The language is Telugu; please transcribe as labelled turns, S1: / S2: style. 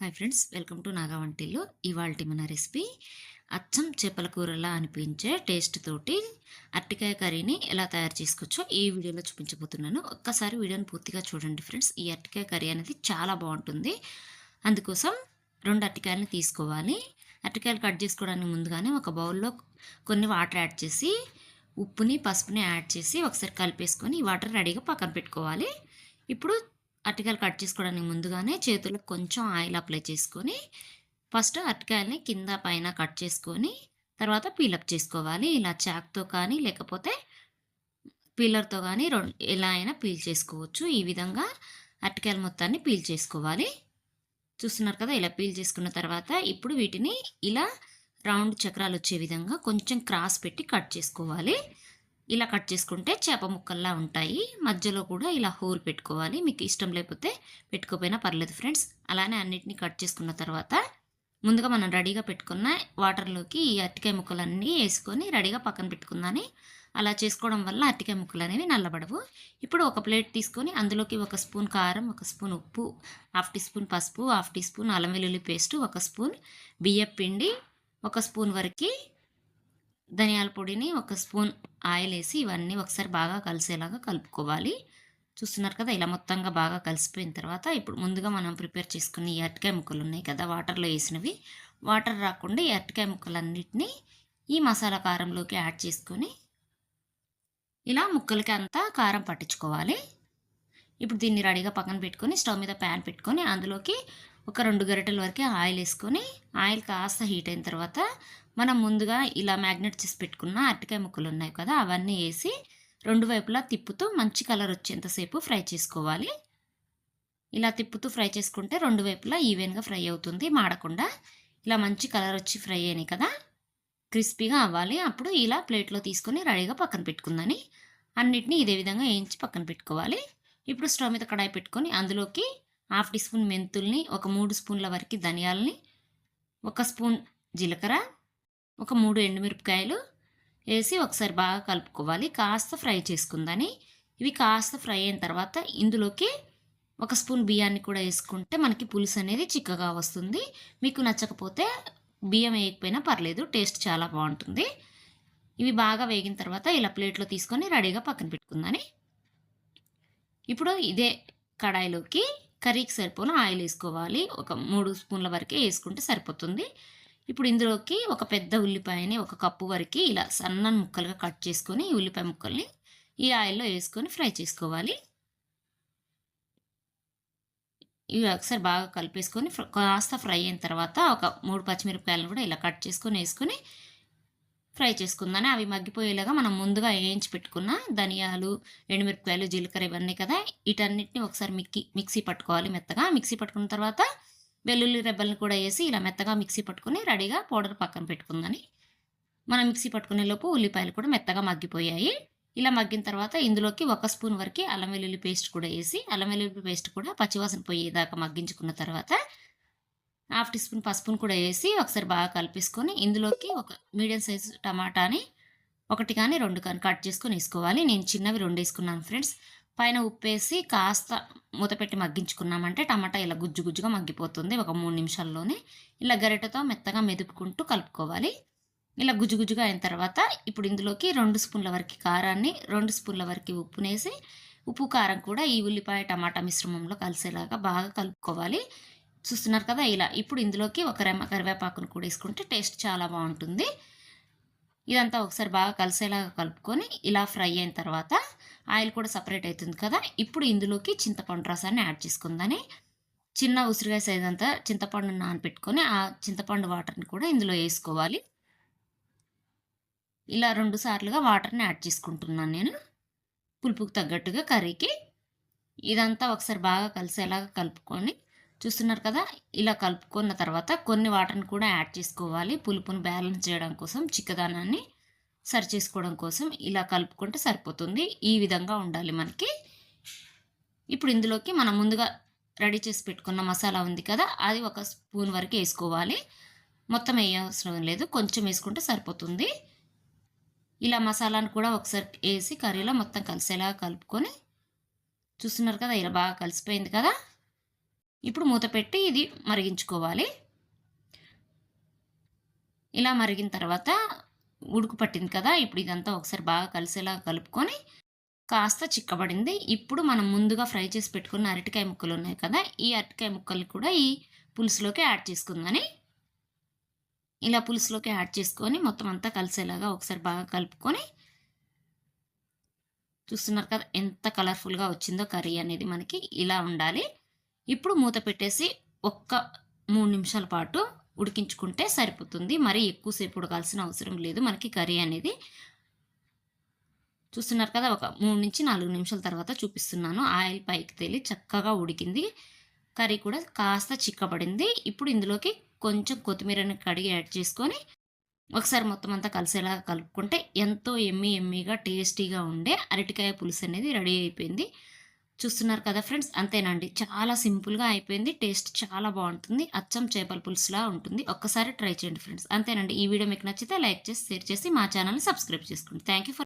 S1: Hi friends welcome to Naga Vantillu ఇవాళ మన రెసిపీ అచ్చం చేపల కూరలా అనిపించే టేస్ట్ తోటి అరటికాయ కర్రీని ఎలా తయారు చేసుకోవచ్చో ఈ వీడియోలో చూపించబోతున్నాను. ఒక్కసారి వీడియోని పూర్తిగా చూడండి ఫ్రెండ్స్ ఈ అరటికాయ కర్రీ అనేది చాలా బాగుంటుంది. అందుకోసం రెండు అరటికాయలని తీసుకోవాలి. అరటికాయలు కట్ చేసుకోవడానికి ముందుగానే ఒక బౌల్లో కొన్ని వాటర్ యాడ్ చేసి ఉప్పుని పసుపుని యాడ్ చేసి ఒకసారి కలిపేసుకొని ఈ వాటర్ రెడీగా పక్కన పెట్టుకోవాలి. ఇప్పుడు అరటికాయలు కట్ చేసుకోవడానికి ముందుగానే చేతులకు కొంచెం ఆయిల్ అప్లై చేసుకొని ఫస్ట్ అరటికాయలని కింద పైన కట్ చేసుకొని తర్వాత పీలప్ చేసుకోవాలి. ఇలా చాక్తో కానీ లేకపోతే పీలర్తో కానీ రెండు ఎలా అయినా పీల్ చేసుకోవచ్చు. ఈ విధంగా అరటికాయల మొత్తాన్ని పీల్ చేసుకోవాలి. చూస్తున్నారు కదా ఇలా పీల్ చేసుకున్న తర్వాత ఇప్పుడు వీటిని ఇలా రౌండ్ చక్రాలు వచ్చే విధంగా కొంచెం క్రాస్ పెట్టి కట్ చేసుకోవాలి. ఇలా కట్ చేసుకుంటే చేప ముక్కల్లా ఉంటాయి. మధ్యలో కూడా ఇలా హోల్ పెట్టుకోవాలి. మీకు ఇష్టం లేకపోతే పెట్టుకోపోయినా పర్లేదు ఫ్రెండ్స్. అలానే అన్నిటిని కట్ చేసుకున్న తర్వాత ముందుగా మనం రెడీగా పెట్టుకున్న వాటర్లోకి ఈ అరటికాయ ముక్కలన్నీ వేసుకొని రెడీగా పక్కన పెట్టుకుందని. అలా చేసుకోవడం వల్ల అరటికాయ ముక్కలు అనేవి నల్లబడవు. ఇప్పుడు ఒక ప్లేట్ తీసుకొని అందులోకి ఒక స్పూన్ కారం ఒక స్పూన్ ఉప్పు హాఫ్ టీ స్పూన్ పసుపు హాఫ్ టీ స్పూన్ అల్లం వెల్లుల్లి పేస్ట్ ఒక స్పూన్ బియ్యం పిండి ఒక స్పూన్ వరకు ధనియాల పొడిని ఒక స్పూన్ ఆయిల్ వేసి ఇవన్నీ ఒకసారి బాగా కలిసేలాగా కలుపుకోవాలి. చూస్తున్నారు కదా ఇలా మొత్తంగా బాగా కలిసిపోయిన తర్వాత ఇప్పుడు ముందుగా మనం ప్రిపేర్ చేసుకున్న ఈ అరటికాయ ముక్కలు ఉన్నాయి కదా వాటర్లో వేసినవి. వాటర్ రాకుండా ఈ అరటికాయ ముక్కలన్నిటినీ ఈ మసాలా కారంలోకి యాడ్ చేసుకొని ఇలా ముక్కలకి అంతా కారం పట్టించుకోవాలి. ఇప్పుడు దీన్ని రెడీగా పక్కన పెట్టుకొని స్టవ్ మీద ప్యాన్ పెట్టుకొని అందులోకి ఒక రెండు గరిటెల వరకు ఆయిల్ వేసుకొని ఆయిల్ కాస్త హీట్ అయిన తర్వాత మనం ముందుగా ఇలా మ్యాగ్నెట్ చేసి పెట్టుకున్న అరటికాయ ముక్కలు ఉన్నాయి కదా అవన్నీ వేసి రెండు వైపులా తిప్పుతూ మంచి కలర్ వచ్చేంతసేపు ఫ్రై చేసుకోవాలి. ఇలా తిప్పుతూ ఫ్రై చేసుకుంటే రెండు వైపులా ఈవెన్గా ఫ్రై అవుతుంది మాడకుండా ఇలా మంచి కలర్ వచ్చి ఫ్రై అయినాయి కదా క్రిస్పీగా అవ్వాలి. అప్పుడు ఇలా ప్లేట్లో తీసుకొని రెడీగా పక్కన పెట్టుకుందని అన్నిటినీ ఇదే విధంగా వేయించి పక్కన పెట్టుకోవాలి. ఇప్పుడు స్టవ్ మీద కడాయి పెట్టుకొని అందులోకి హాఫ్ టీ స్పూన్ మెంతుల్ని ఒక మూడు స్పూన్ల వరకు ధనియాలని ఒక స్పూన్ జీలకర్ర ఒక మూడు ఎండుమిరపకాయలు వేసి ఒకసారి బాగా కలుపుకోవాలి. కాస్త ఫ్రై చేసుకుందని. ఇవి కాస్త ఫ్రై అయిన తర్వాత ఇందులోకి ఒక స్పూన్ బియ్యాన్ని కూడా వేసుకుంటే మనకి పులుసు అనేది చిక్కగా వస్తుంది. మీకు నచ్చకపోతే బియ్యం వేయకపోయినా పర్లేదు టేస్ట్ చాలా బాగుంటుంది. ఇవి బాగా వేగిన తర్వాత ఇలా ప్లేట్లో తీసుకొని రెడీగా పక్కన పెట్టుకుందని. ఇప్పుడు ఇదే కడాయిలోకి కర్రీకి సరిపోయిన ఆయిల్ వేసుకోవాలి. ఒక మూడు స్పూన్ల వరకే వేసుకుంటే సరిపోతుంది. ఇప్పుడు ఇందులోకి ఒక పెద్ద ఉల్లిపాయని ఒక కప్పు వరకు ఇలా సన్నని ముక్కలుగా కట్ చేసుకొని ఈ ఉల్లిపాయ ముక్కల్ని ఈ ఆయిల్లో వేసుకొని ఫ్రై చేసుకోవాలి. ఇవి ఒకసారి బాగా కలిపేసుకొని కాస్త ఫ్రై అయిన తర్వాత ఒక మూడు పచ్చిమిరపకాయలను కూడా ఇలా కట్ చేసుకొని వేసుకొని ఫ్రై చేసుకుందని? అవి మగ్గిపోయేలాగా మనం ముందుగా వేయించి పెట్టుకున్న ధనియాలు ఎండుమిరపకాయలు జీలకర్ర ఇవన్నీ కదా వీటన్నిటిని ఒకసారి మిక్కి మిక్సీ పట్టుకోవాలి మెత్తగా. మిక్సీ పట్టుకున్న తర్వాత వెల్లుల్లి రెబ్బల్ని కూడా వేసి ఇలా మెత్తగా మిక్సీ పట్టుకుని రెడీగా పౌడర్ పక్కన పెట్టుకుందని. మనం మిక్సీ పట్టుకునే లోపు ఉల్లిపాయలు కూడా మెత్తగా మగ్గిపోయాయి. ఇలా మగ్గిన తర్వాత ఇందులోకి ఒక స్పూన్ వరకు అల్లం వెల్లుల్లి పేస్ట్ కూడా వేసి అల్లం వెల్లుల్లి పేస్ట్ కూడా పచ్చివాసన పోయేదాకా మగ్గించుకున్న తర్వాత హాఫ్ టీ స్పూన్ పసుపును కూడా వేసి ఒకసారి బాగా కలిపేసుకొని ఇందులోకి ఒక మీడియం సైజు టమాటాని ఒకటి కానీ రెండు కానీ కట్ చేసుకొని వేసుకోవాలి. నేను చిన్నవి రెండు వేసుకున్నాను ఫ్రెండ్స్. పైన ఉప్పేసి కాస్త మూత పెట్టి మగ్గించుకున్నామంటే టమాటా ఇలా గుజ్జు గుజ్జుగా మగ్గిపోతుంది ఒక మూడు నిమిషాల్లోనే. ఇలా గరిటతో మెత్తగా మెదుపుకుంటూ కలుపుకోవాలి. ఇలా గుజ్జు గుజ్జుగా అయిన తర్వాత ఇప్పుడు ఇందులోకి రెండు స్పూన్ల వరకు కారాన్ని రెండు స్పూన్ల వరకు ఉప్పునేసి ఉప్పు కారం కూడా ఈ ఉల్లిపాయ టమాటా మిశ్రమంలో కలిసేలాగా బాగా కలుపుకోవాలి. చూస్తున్నారు కదా ఇలా ఇప్పుడు ఇందులోకి ఒక రెమ్మ కరివేపాకును కూడా వేసుకుంటే టేస్ట్ చాలా బాగుంటుంది. ఇదంతా ఒకసారి బాగా కలిసేలాగా కలుపుకొని ఇలా ఫ్రై అయిన తర్వాత ఆయిల్ కూడా సపరేట్ అవుతుంది కదా ఇప్పుడు ఇందులోకి చింతపండు రసాన్ని యాడ్ చేసుకుందని. చిన్న ఉసిరికాయ సైజ్ అంతా చింతపండు నానపెట్టుకొని ఆ చింతపండు వాటర్ని కూడా ఇందులో వేసుకోవాలి. ఇలా రెండు సార్లుగా వాటర్ని యాడ్ చేసుకుంటున్నాను నేను పులుపుకు తగ్గట్టుగా కర్రీకి. ఇదంతా ఒకసారి బాగా కలిసేలాగా కలుపుకొని చూస్తున్నారు కదా? ఇలా కలుపుకున్న తర్వాత కొన్ని వాటర్ని కూడా యాడ్ చేసుకోవాలి. పులుపుని బ్యాలెన్స్ చేయడం కోసం చిక్కదానాన్ని సరి చేసుకోవడం కోసం ఇలా కలుపుకుంటే సరిపోతుంది. ఈ విధంగా ఉండాలి మనకి. ఇప్పుడు ఇందులోకి మనం ముందుగా రెడీ చేసి పెట్టుకున్న మసాలా ఉంది కదా? అది ఒక స్పూన్ వరకు వేసుకోవాలి. మొత్తం వేయవసరం లేదు. కొంచెం వేసుకుంటే సరిపోతుంది. ఇలా మసాలాను కూడా ఒకసారి వేసి కర్రీలో మొత్తం కలిసేలాగా కలుపుకొని చూస్తున్నారు కదా? ఇలా బాగా కలిసిపోయింది కదా? ఇప్పుడు మూత పెట్టి ఇది మరిగించుకోవాలి. ఇలా మరిగిన తర్వాత ఉడుకు పట్టింది కదా ఇప్పుడు ఇదంతా ఒకసారి బాగా కలిసేలా కలుపుకొని కాస్త చిక్కబడింది. ఇప్పుడు మనం ముందుగా ఫ్రై చేసి పెట్టుకున్న అరటికాయ ముక్కలు ఉన్నాయి కదా ఈ అరటికాయ ముక్కలు కూడా ఈ పులుసులోకి యాడ్ చేసుకుందని ఇలా పులుసులోకి యాడ్ చేసుకొని మొత్తం అంతా కలిసేలాగా ఒకసారి బాగా కలుపుకొని చూస్తున్నారు కదా ఎంత కలర్ఫుల్గా వచ్చిందో కర్రీ అనేది మనకి ఇలా ఉండాలి. ఇప్పుడు మూత పెట్టేసి ఒక్క మూడు నిమిషాల పాటు ఉడికించుకుంటే సరిపోతుంది. మరీ ఎక్కువసేపు ఉడకాల్సిన అవసరం లేదు. మనకి కర్రీ అనేది చూస్తున్నారు కదా ఒక మూడు నుంచి నాలుగు నిమిషాల తర్వాత చూపిస్తున్నాను. ఆయిల్ పైకి తేలి చక్కగా ఉడికింది. కర్రీ కూడా కాస్త చిక్కబడింది. ఇప్పుడు ఇందులోకి కొంచెం కొత్తిమీరని కడిగి యాడ్ చేసుకొని ఒకసారి మొత్తం అంతా కలిసేలా కలుపుకుంటే ఎంతో ఎమ్మి ఎమ్మిగా టేస్టీగా ఉండే అరటికాయ పులుసు అనేది రెడీ అయిపోయింది. చూస్తున్నారు కదా ఫ్రెండ్స్? అంతేనండి. చాలా సింపుల్గా అయిపోయింది. టేస్ట్ చాలా బాగుంటుంది. అచ్చం చేపల పులుసులా ఉంటుంది. ఒక్కసారి ట్రై చేయండి ఫ్రెండ్స్. అంతేనండి. ఈ వీడియో మీకు నచ్చితే లైక్ చేసి షేర్ చేసి మా ఛానల్ని సబ్స్క్రైబ్ చేసుకోండి. Thank you for